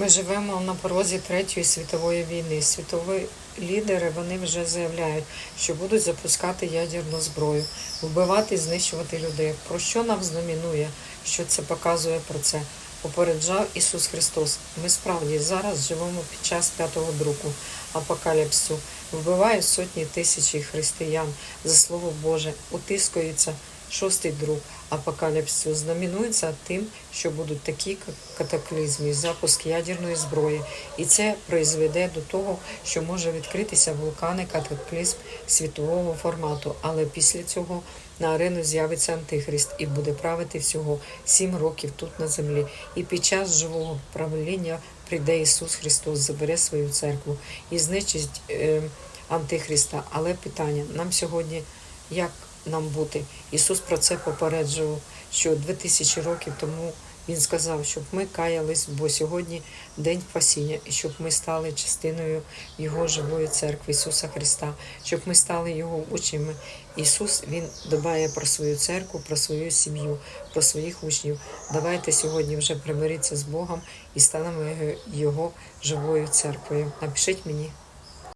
Ми живемо на порозі третьої світової війни. Світові лідери вони вже заявляють, що будуть запускати ядерну зброю, вбивати і знищувати людей. Про що нам знамінує? Що це показує про це? Попереджав Ісус Христос. Ми справді зараз живемо під час п'ятого друку апокаліпсису. Вбивають сотні тисячі християн за слово Боже, утискується шостий друк апокаліпсису. Знаменується тим, що будуть такі ка- катаклізми, запуск ядерної зброї, і це призведе до того, що може відкритися вулкани катаклізм світового формату. Але після цього на арену з'явиться антихрист і буде правити всього сім років тут на землі. І під час живого правління прийде Ісус Христос, забере свою церкву і знищить е, антихриста. Але питання нам сьогодні як нам бути? Ісус про це попереджував, що 2000 років тому Він сказав, щоб ми каялись, бо сьогодні день спасіння, і щоб ми стали частиною Його живої церкви Ісуса Христа, щоб ми стали Його учнями. Ісус Він дбає про свою церкву, про свою сім'ю, про своїх учнів. Давайте сьогодні вже примиритися з Богом і станемо Його живою церквою. Напишіть мені.